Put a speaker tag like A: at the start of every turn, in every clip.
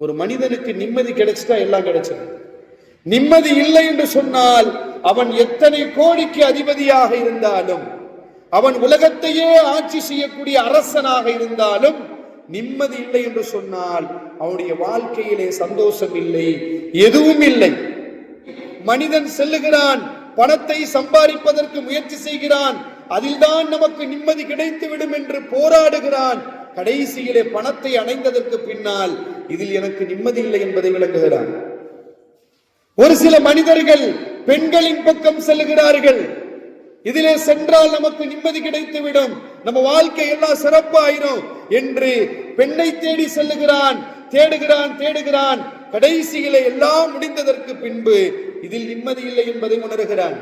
A: ஒரு மனிதனுக்கு நிம்மதி கிடைச்சிட்டா எல்லாம் கிடைச்சிடும். நிம்மதி இல்லை என்று சொன்னால் அவன் எத்தனை கோடிக்கு அதிபதியாக இருந்தாலும் அவன் உலகத்தையே ஆட்சி செய்யக்கூடிய அரசனாக இருந்தாலும் நிம்மதி இல்லை என்று சொன்னால் அவனுடைய வாழ்க்கையிலே சந்தோஷம் இல்லை எதுவும் இல்லை. மனிதன் செல்லுகிறான் பணத்தை சம்பாதிப்பதற்கு முயற்சி செய்கிறான் அதில்தான் நமக்கு நிம்மதி கிடைத்து விடும் என்று போராடுகிறான் கடைசியிலே பணத்தை அடைந்ததற்கு பின்னால் இதில் எனக்கு நிம்மதி இல்லை என்பதை விளங்குகிறான் ஒரு சில மனிதர்கள் பெண்களின் பக்கம் செல்லுகிறார்கள். இதிலே சென்றால் நமக்கு நிம்மதி கிடைத்து விடும் நம்ம வாழ்க்கை எல்லாம் சிறப்பாயிரும் என்று பெண்ணை தேடி செல்லுகிறான் தேடுகிறான் தேடுகிறான். கடைசியிலே எல்லாம் முடிந்ததற்கு பின்பு இதில் நிம்மதி இல்லை என்பதை உணர்கிறான்.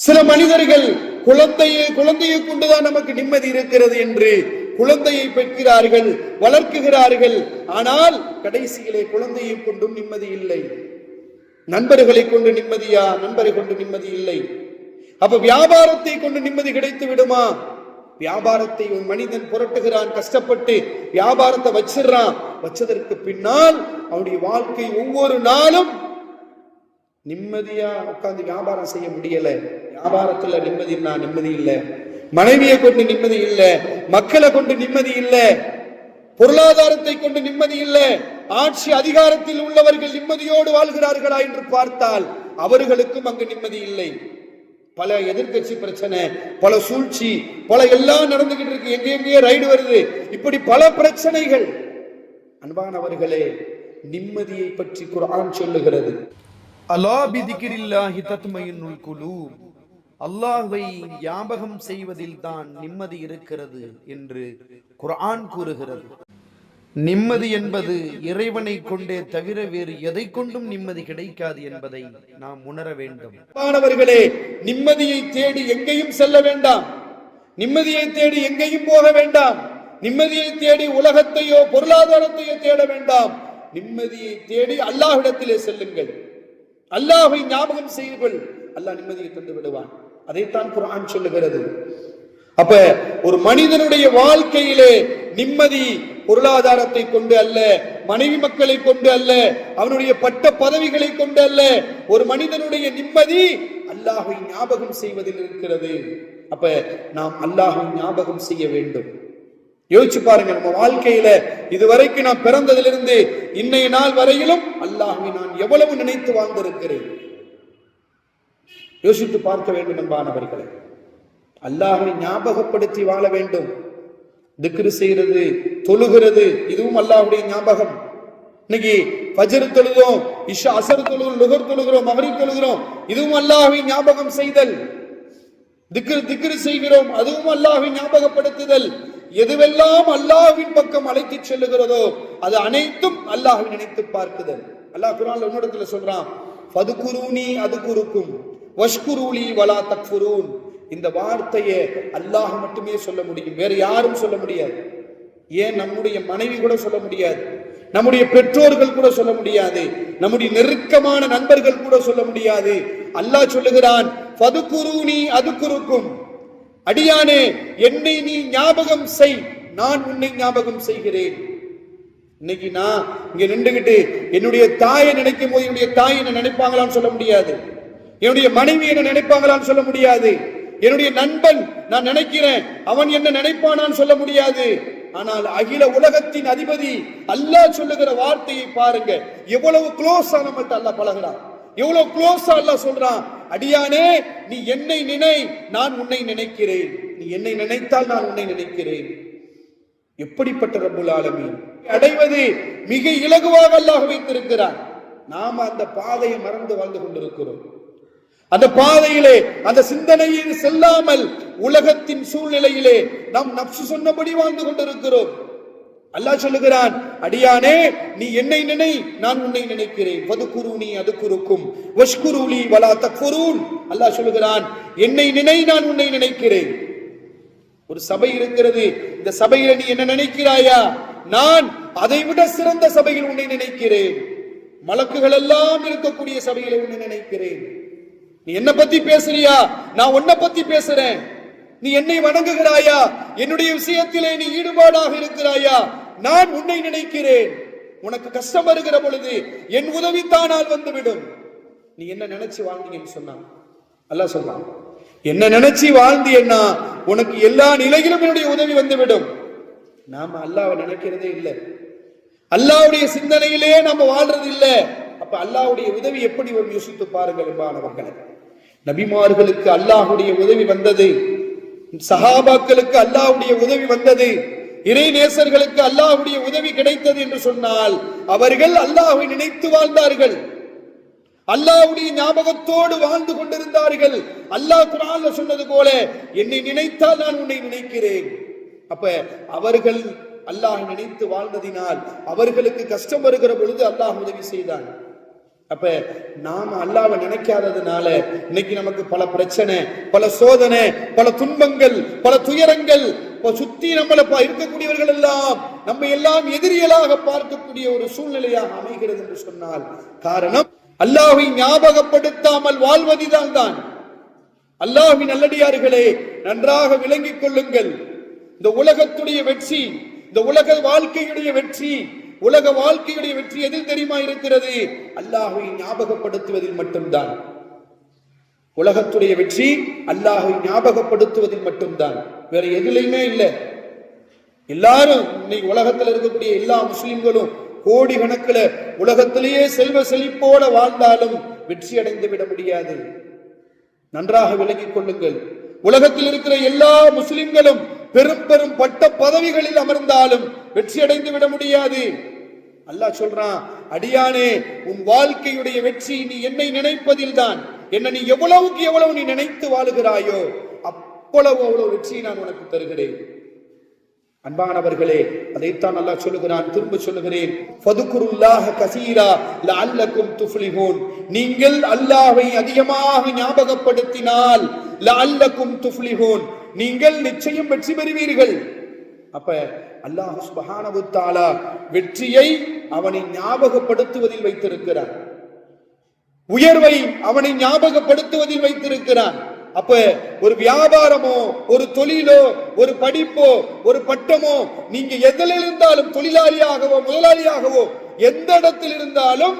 A: சில மனிதர்கள் குழந்தையை குழந்தையை கொண்டுதான் நமக்கு நிம்மதி இருக்கிறது என்று குழந்தையை பெற்கிறார்கள் வளர்க்குகிறார்கள். ஆனால் கடைசியிலே குழந்தையை கொண்டும் நிம்மதி இல்லை. நண்பர்களை கொண்டு நிம்மதியா? நண்பரை கொண்டு நிம்மதி இல்லை. அப்ப வியாபாரத்தை கொண்டு நிம்மதி கிடைத்து விடுமா? வியாபாரத்தை ஒரு மனிதன் புரட்டுகிறான் கஷ்டப்பட்டு வியாபாரத்தை வச்சிடுறான். வச்சதற்கு பின்னால் அவனுடைய வாழ்க்கை ஒவ்வொரு நாளும் நிம்மதியா உட்கார்ந்து வியாபாரம் செய்ய முடியல. வியாபாரத்துல நிம்மதி நான் நிம்மதி இல்லை. மனைவியை கொண்டு நிம்மதி இல்லை மக்களை கொண்டு நிம்மதி இல்லை பொருளாதாரத்தை கொண்டு நிம்மதி இல்ல ஆட்சி அதிகாரத்தில் உள்ளவர்கள் நிம்மதியோடு வாழ்கிறார்களா என்று பார்த்தால் அவர்களுக்கும் அங்கு நிம்மதி இல்லை. பல எதிர்கட்சி பிரச்சனை பல சூழ்ச்சி பல எல்லாம் நடந்துகிட்டு இருக்கு. எங்க எங்கேயே ரைடு வருது. இப்படி பல பிரச்சனைகள். அன்பானவர்களே நிம்மதியை பற்றி குரான் சொல்லுகிறது.
B: அலா பிதிகிரில்லாஹி தத்மையினுல் குலூப். அல்லாஹை ஞாபகம் செய்வதில் தான் நிம்மதி இருக்கிறது என்று குர்ஆன் கூறுகிறது. நிம்மதி என்பது இறைவனை கொண்டே தவிர வேறு எதை கொண்டும் நிம்மதி கிடைக்காது என்பதை நாம் உணர வேண்டும்.
A: மாணவர்களே நிம்மதியை தேடி எங்கேயும் செல்ல வேண்டாம். நிம்மதியை தேடி எங்கேயும் போக வேண்டாம். நிம்மதியை தேடி உலகத்தையோ பொருளாதாரத்தையோ தேட வேண்டாம். நிம்மதியை தேடி அல்லாஹ்விடத்திலே செல்லுங்கள். அல்லாஹை ஞாபகம் செய்யுங்கள். அல்லாஹ் நிம்மதியை தந்து விடுவான் அதைத்தான் குரான் சொல்லுகிறது. அப்ப ஒரு மனிதனுடைய வாழ்க்கையிலே நிம்மதி பொருளாதாரத்தை கொண்டு அல்ல மனைவி மக்களை கொண்டு அல்ல அவனுடைய பட்ட பதவிகளை கொண்டு அல்ல ஒரு மனிதனுடைய நிம்மதி அல்லாஹை ஞாபகம் செய்வதில் இருக்கிறது. அப்ப நாம் அல்லாஹை ஞாபகம் செய்ய வேண்டும். யோசிச்சு பாருங்க நம்ம வாழ்க்கையில இதுவரைக்கும் நான் பிறந்ததிலிருந்து இன்னைய நாள் வரையிலும் அல்லாஹை நான் எவ்வளவு நினைத்து வாழ்ந்திருக்கிறேன். யோசித்து பார்க்க வேண்டும் என்பானவர்களே அல்லாஹை ஞாபகப்படுத்தி வாழ வேண்டும். திக்ரு செய்கிறது தொழுகிறது இதுவும் அல்லாஹுடைய ஞாபகம். இன்னைக்கு ஃபஜ்ர் தொழுகிறோம் இஷா அசர் தொழுகிறோம் லுகர் தொழுகிறோம் அவரி தொழுகிறோம் இதுவும் அல்லாஹை ஞாபகம் செய்தல். திக்ரு திக்ரு செய்கிறோம் அதுவும் அல்லாஹை ஞாபகப்படுத்துதல். எதுவெல்லாம் அல்லாஹ்வின் பக்கம் அழைத்துச் செல்லுகிறதோ அது அனைத்தும் அல்லாஹ்வை நினைத்து பார்க்குதல். அல்லாஹ் குரான் இன்னொரு சொல்றான் பதுக்குருனி அது குறுக்கும் வஷ்குரூலி வலா தக்ஃபுரூன். இந்த வார்த்தையை அல்லாஹ் மட்டுமே சொல்ல முடியும். வேற யாரும் சொல்ல முடியாது. ஏன்? நம்முடைய மனைவி கூட சொல்ல முடியாது. நம்முடைய பெற்றோர்கள் கூட சொல்ல முடியாது. நம்முடைய நெருக்கமான நண்பர்கள் கூட சொல்ல முடியாது. அல்லாஹ் சொல்லுகிறான் ஃபதுகுரூனி அதுகுருக்கும். அடியானே என்னை நீ ஞாபகம் செய். நான் உன்னை ஞாபகம் செய்கிறேன். இன்னைக்கு நான் இங்க நின்றுகிட்டு என்னுடைய தாயை நினைக்கும் போது என்னுடைய தாய் என்ன நினைப்பாங்களான்னு சொல்ல முடியாது. என்னுடைய மனைவி என்ன நினைப்பாங்களான்னு சொல்ல முடியாது. என்னுடைய நண்பன் நான் நினைக்கிறேன் அவன் என்ன நினைப்பானான்னு சொல்ல முடியாது. ஆனால் அகில உலகத்தின் அதிபதி அல்லாஹ் சொல்லுகிற வார்த்தையை பாருங்க. எவ்வளவு க்ளோஸ் நம்மள்ட்ட அல்லாஹ் பழகிறான். எவ்வளவு க்ளோஸ் அல்லாஹ் சொல்றான். அடியானே நீ என்னை நினை நான் உன்னை நினைக்கிறேன். நீ என்னை நினைத்தால் நான் உன்னை நினைக்கிறேன். எப்படிப்பட்ட ரபுல் ஆலமீன்? அடைவது மிக இலகுவாக அல்லாஹ் வைத்திருக்கிறான். நாம அந்த பாதையை மறந்து வாழ்ந்து கொண்டிருக்கிறோம். அந்த பாதையிலே அந்த சிந்தனையில் செல்லாமல் உலகத்தின் சூழ்நிலையிலே நாம் நப்சு சொன்னபடி வாழ்ந்து கொண்டிருக்கிறோம். அல்லாஹ் சொல்லுகிறான் அடியானே நீ என்னை நினை நான் உன்னை நினைக்கிறேன். வதுக்குருணி அதுக்குருக்கும் வஷ்குருளி வலா தக்குரூன் அல்லாஹ் சொல்லுகிறான் என்னை நினை நான் உன்னை நினைக்கிறேன். ஒரு சபை இருக்கிறது. இந்த சபையில நீ என்ன நினைக்கிறாயா? நான் அதை விட சிறந்த சபையில் உன்னை நினைக்கிறேன். மலக்குகள் எல்லாம் இருக்கக்கூடிய சபையில உன்னை நினைக்கிறேன். நீ என்ன பத்தி பேசுறியா? நான் உன்னை பத்தி பேசுறேன். நீ என்னை வணங்குகிறாயா? என்னுடைய விஷயத்திலே நீ ஈடுபாடாக இருக்கிறாயா? நான் உன்னை நினைக்கிறேன். உனக்கு கஷ்டம் வருகிற பொழுது என் உதவி தானால் வந்துவிடும். நீ என்ன நினைச்சு வாழ்ந்தீங்கன்னு சொன்னான். அல்லாஹ் சொல்றான் என்ன நினைச்சு வாழ்ந்தியன்னா உனக்கு எல்லா நிலையிலும் என்னுடைய உதவி வந்துவிடும். நாம அல்லாவை நினைக்கிறதே இல்லை. அல்லாவுடைய சிந்தனையிலே நம்ம வாழ்றது இல்லை அப்ப அல்லாஹ்வுடைய உதவி எப்படி யோசித்து பாருங்கள் என்பானவர்களே நபிமார்களுக்கு அல்லாஹ்வுடைய உதவி வந்தது. சஹாபாக்களுக்கு அல்லாஹ்வுடைய உதவி வந்தது. இறை நேசர்களுக்கு அல்லாஹுடைய உதவி கிடைத்தது என்று சொன்னால் அவர்கள் அல்லாஹை நினைத்து வாழ்ந்தார்கள். அல்லாஹுடைய ஞாபகத்தோடு வாழ்ந்து கொண்டிருந்தார்கள். அல்லாஹ் குர்ஆன்ல சொன்னது போல என்னை நினைத்தால் நான் உன்னை நினைக்கிறேன். அப்ப அவர்கள் அல்லாஹ் நினைத்து வாழ்ந்ததினால் அவர்களுக்கு கஷ்டம் வருகிற பொழுது அல்லாஹ் உதவி செய்தான். அப்ப நாம அல்லாவை நினைக்காததுனால இன்னைக்கு நமக்கு பல பிரச்சனை பல சோதனை பல துன்பங்கள் பல துயரங்கள். சுத்தி நம்மள இருக்கக்கூடியவர்கள் எல்லாம் நம்ம எல்லாம் எதிரிகளாக பார்க்கக்கூடிய ஒரு சூழ்நிலையாக அமைகிறது என்று சொன்னால் காரணம் அல்லாஹை ஞாபகப்படுத்தாமல் வாழ்வதுதான் தான். அல்லாஹின் நல்லடியார்களே நன்றாக விளங்கிக் கொள்ளுங்கள். இந்த உலகத்துடைய வெற்றி இந்த உலக வாழ்க்கையுடைய வெற்றி உலக வாழ்க்கையுடைய வெற்றி எதில் தெரியுமா இருக்கிறது? அல்லாஹுவை ஞாபகப்படுத்துவதில் மட்டும்தான். உலகத்துடைய வெற்றி அல்லாஹை ஞாபகப்படுத்துவதில் மட்டும்தான். வேற எதுலையுமே இல்லை. எல்லாரும் இன்னைக்கு உலகத்தில் இருக்கக்கூடிய எல்லா முஸ்லிம்களும் கோடி கணக்கில் உலகத்திலேயே செல்வ செழிப்போட வாழ்ந்தாலும் வெற்றி அடைந்து விட முடியாது. நன்றாக விளங்கிக் கொள்ளுங்கள். உலகத்தில் இருக்கிற எல்லா முஸ்லிம்களும் பெரும் பெரும் பட்ட பதவிகளில் அமர்ந்தாலும் வெற்றி அடைந்து விட முடியாது. அல்லாஹ் சொல்றான் அடியானே உன் வாழ்க்கையுடைய வெற்றி நீ என்னை நினைப்பதில் தான் என்ன நீ எவ்வளவுக்கு எவ்வளவு நீ நினைத்து வாழுகிறாயோ அவ்வளவு அவ்வளவு வெற்றியை நான் உனக்கு தருகிறேன். அன்பானவர்களே அதைத்தான் நல்லா சொல்லுகிறான் திரும்ப சொல்லுகிறேன். ஃபதுகுருல்லாஹ கசீரா நீங்கள் அல்லாவை அதிகமாக ஞாபகப்படுத்தினால் லஅல்லக்கும் துஃப்லிஹூன். நீங்கள் நிச்சயம் வெற்றி பெறுவீர்கள். அப்ப அல்லாஹ் சுப்ஹானஹு வெற்றியை அவனை ஞாபகப்படுத்துவதில் வைத்திருக்கிறான். உயர்வை அவனை ஞாபகப்படுத்துவதில் வைத்திருக்கிறான். அப்ப ஒரு வியாபாரமோ ஒரு தொழிலோ ஒரு படிப்போ ஒரு பட்டமோ நீங்க எதில் இருந்தாலும் தொழிலாளியாகவோ முதலாளியாகவோ எந்த இடத்தில் இருந்தாலும்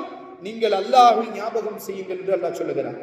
A: நீங்கள் அல்லாஹை ஞாபகம் செய்யுங்கள் என்று அல்லாஹ் சொல்லுகிறான்.